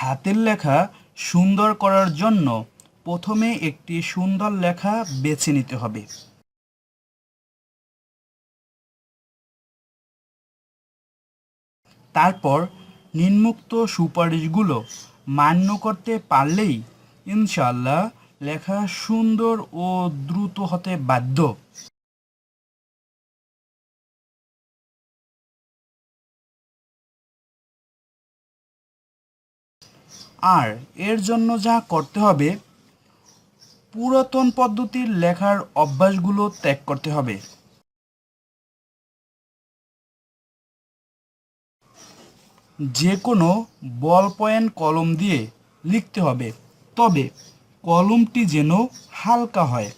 হাতের লেখা সুন্দর করার জন্য প্রথমে একটি সুন্দর লেখা বেছে নিতে হবে। তারপর নিম্নোক্ত সুপারিশগুলো মান্য করতে পারলেই ইনশাল্লাহ লেখা সুন্দর ও দ্রুত হতে বাধ্য। আর এর জন্য যা করতে হবে, পুরাতন পদ্ধতির লেখার অভ্যাসগুলো ত্যাগ করতে হবে। যে কোনো বল পয়েন্ট কলম দিয়ে লিখতে হবে, তবে কলমটি যেন হালকা হয়।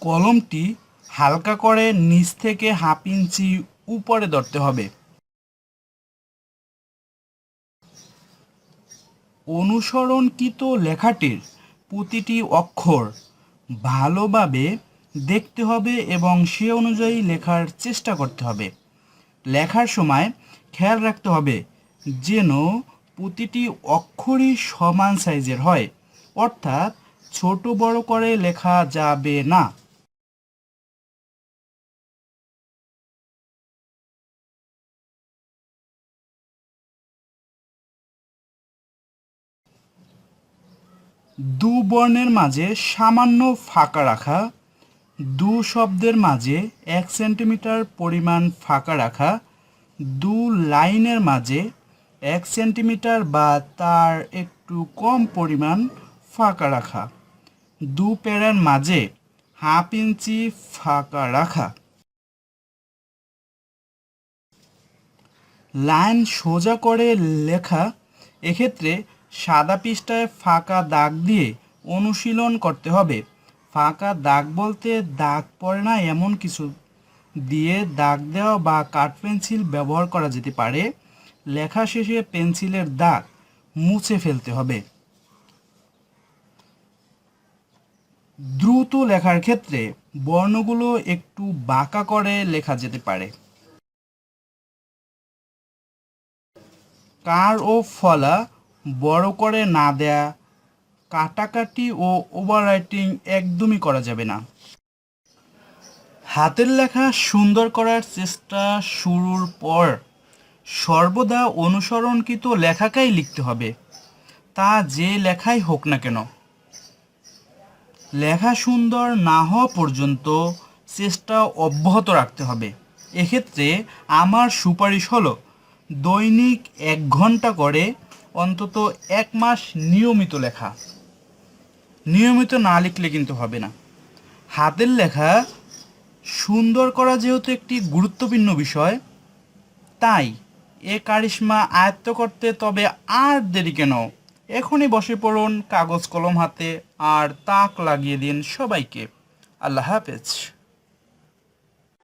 কলমটি হালকা করে নিচ থেকে হাফ ইঞ্চি উপরে ধরতে হবে। অনুসরণকৃত লেখাটির প্রতিটি অক্ষর ভালোভাবে দেখতে হবে এবং সে অনুযায়ী লেখার চেষ্টা করতে হবে। লেখার সময় খেয়াল রাখতে হবে যেন প্রতিটি অক্ষরই সমান সাইজের হয়, অর্থাৎ ছোট বড় করে লেখা যাবে না। দু বর্ণের মাঝে সামান্য ফাঁকা রাখা, দু শব্দের মাঝে এক সেন্টিমিটার পরিমাণ ফাঁকা রাখা, দু লাইনের মাঝে এক সেন্টিমিটার বা তার একটু কম পরিমাণ ফাঁকা রাখা, দু প্যারার মাঝে হাফ ইঞ্চি ফাঁকা রাখা। লাইন সোজা করে লেখা, এক্ষেত্রে সাদা পৃষ্ঠায় ফাঁকা দাগ দিয়ে অনুশীলন করতে হবে। ফাঁকা দাগ বলতে দাগ পড়ে না এমন কিছু। দিয়ে দাগ দেওয়া বা কাঠ পেন্সিল ব্যবহার করা যেতে পারে। লেখা শেষে পেন্সিলের দাগ মুছে ফেলতে হবে। দ্রুত লেখার ক্ষেত্রে বর্ণগুলো একটু বাঁকা করে লেখা যেতে পারে। কার ও ফলা বড় করে না দেয়া, কাটাকাটি ও ওভাররাইটিং একদমই করা যাবে না। হাতের লেখা সুন্দর করার চেষ্টা শুরুর পর সর্বদা অনুসরণকৃত লেখাকেই লিখতে হবে। তা যে লেখাই হোক না কেন। লেখা সুন্দর না হওয়া পর্যন্ত চেষ্টা অব্যাহত রাখতে হবে। এক্ষেত্রে আমার সুপারিশ হলো, দৈনিক এক ঘণ্টা করে অন্তত এক মাস নিয়মিত লেখা। নিয়মিত না লিখলে কিন্তু হবে না। হাতের লেখা সুন্দর করা যেহেতু একটি গুরুত্বপূর্ণ বিষয়, তাই এ কারিশ্মা আয়ত্ত করতে তবে আর দেরি কেন? এখনই বসে পড়ুন, কাগজ কলম হাতে, আর তাক লাগিয়ে দিন সবাইকে। আল্লাহ হাফেজ।